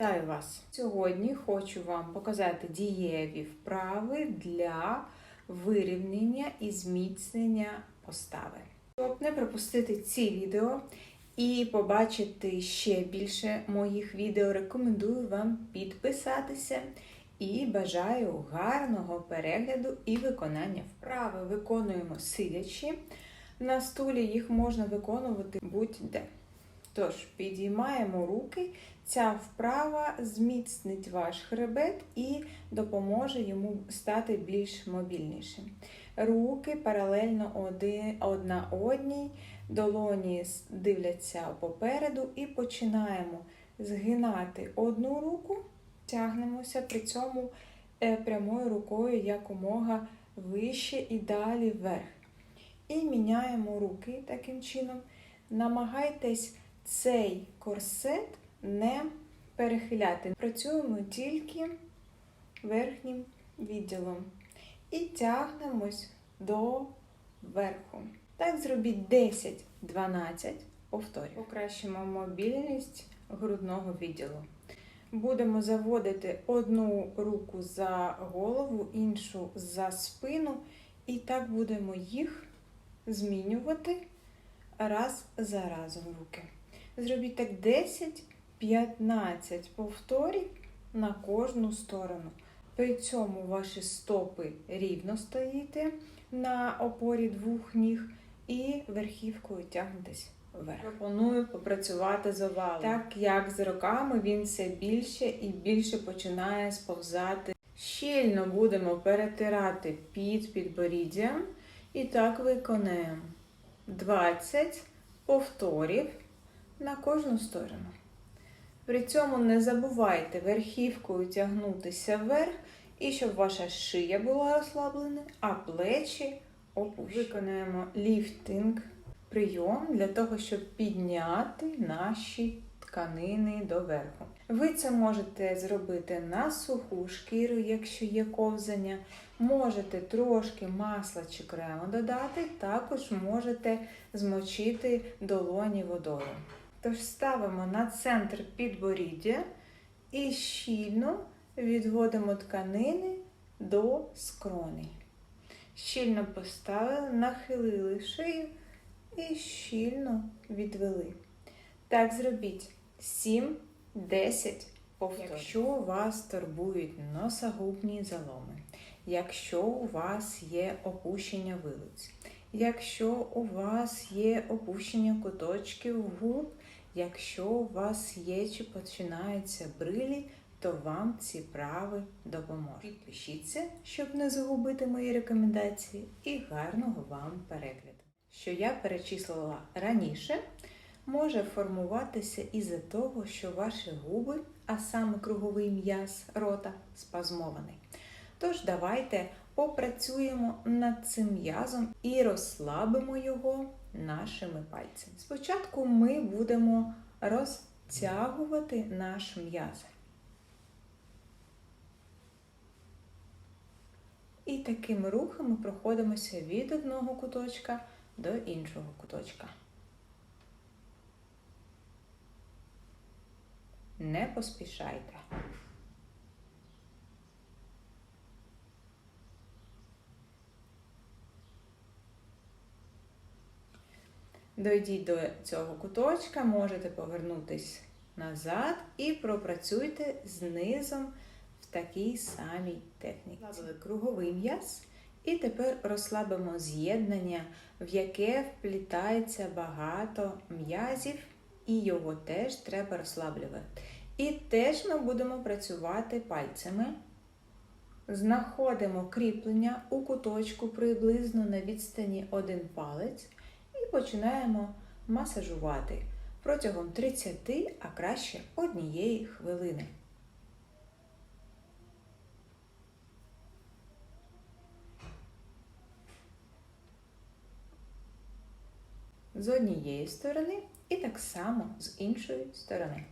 Вітаю вас! Сьогодні хочу вам показати дієві вправи для вирівняння і зміцнення постави. Щоб не пропустити ці відео і побачити ще більше моїх відео, рекомендую вам підписатися і бажаю гарного перегляду і виконання вправи. Виконуємо сидячи. На стулі їх можна виконувати будь-де. Тож, підіймаємо руки. Ця вправа зміцнить ваш хребет і допоможе йому стати більш мобільнішим. Руки паралельно одна одній, долоні дивляться попереду і починаємо згинати одну руку, тягнемося при цьому е, прямою рукою якомога вище і далі вверх. І міняємо руки таким чином. Намагайтесь цей корсет не перехиляти. Працюємо тільки верхнім відділом. І тягнемось до верху. Так зробіть 10-12 повторів. Покращимо мобільність грудного відділу. Будемо заводити одну руку за голову, іншу за спину, і так будемо їх змінювати раз за разом руки. Зробіть так 10-15 повторів на кожну сторону. При цьому ваші стопи рівно стоїте на опорі двох ніг і верхівкою тягнетесь вверх. Пропоную попрацювати з овалом. Так як з роками він все більше і більше починає сповзати. Щільно будемо перетирати під підборіддям і так виконаємо 20 повторів на кожну сторону. При цьому не забувайте верхівкою тягнутися вверх, і щоб ваша шия була розслаблена, а плечі опущені. Виконаємо ліфтинг прийом для того, щоб підняти наші тканини доверху. Ви це можете зробити на суху шкіру, якщо є ковзання. Можете трошки масла чи крему додати, також можете змочити долоні водою. Тож ставимо на центр підборіддя і щільно відводимо тканини до скроней. Щільно поставили, нахилили шию і щільно відвели. Так зробіть 7-10 повторів. Якщо вас турбують носогубні заломи, якщо у вас є опущення вилиць, якщо у вас є опущення куточків губ, якщо у вас є чи починаються брилі, то вам ці прави допоможуть. Підпишіться, щоб не загубити мої рекомендації, і гарного вам перегляду. Що я перечислила раніше, може формуватися із-за того, що ваші губи, а саме круговий м'яз рота, спазмований. Тож давайте попрацюємо над цим м'язом і розслабимо його нашими пальцями. Спочатку ми будемо розтягувати наш м'яз. І такими рухами проходимося від одного куточка до іншого куточка. Не поспішайте. Дойдіть до цього куточка, можете повернутись назад і пропрацюйте знизом в такій самій техніці. Розслабили круговий м'яз. І тепер розслабимо з'єднання, в яке вплітається багато м'язів, і його теж треба розслаблювати. І теж ми будемо працювати пальцями. Знаходимо кріплення у куточку приблизно на відстані один палець і починаємо масажувати протягом 30, а краще однієї хвилини. З однієї сторони і так само з іншої сторони.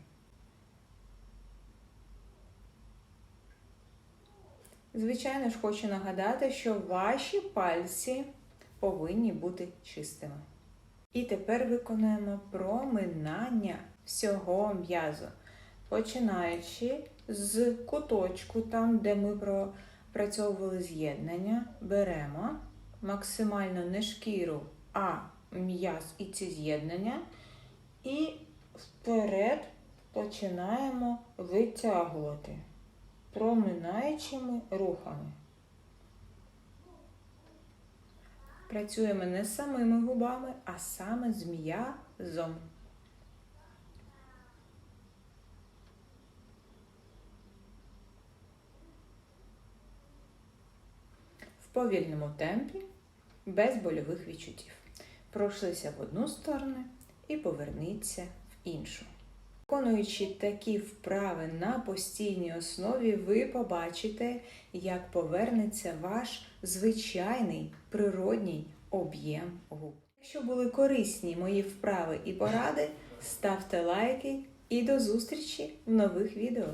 Звичайно ж, хочу нагадати, що ваші пальці повинні бути чистими. І тепер виконуємо проминання всього м'язу. починаючи з куточку, там, де ми пропрацьовували з'єднання, беремо максимально не шкіру, а м'яз і ці з'єднання, і вперед починаємо витягувати проминаючими рухами. Працюємо не самими губами, а саме з м'язом. В повільному темпі, без больових відчуттів. Пройшлися в одну сторону і поверніться в іншу. Виконуючи такі вправи на постійній основі, ви побачите, як повернеться ваш звичайний природній об'єм губ. Якщо були корисні мої вправи і поради, ставте лайки і до зустрічі в нових відео.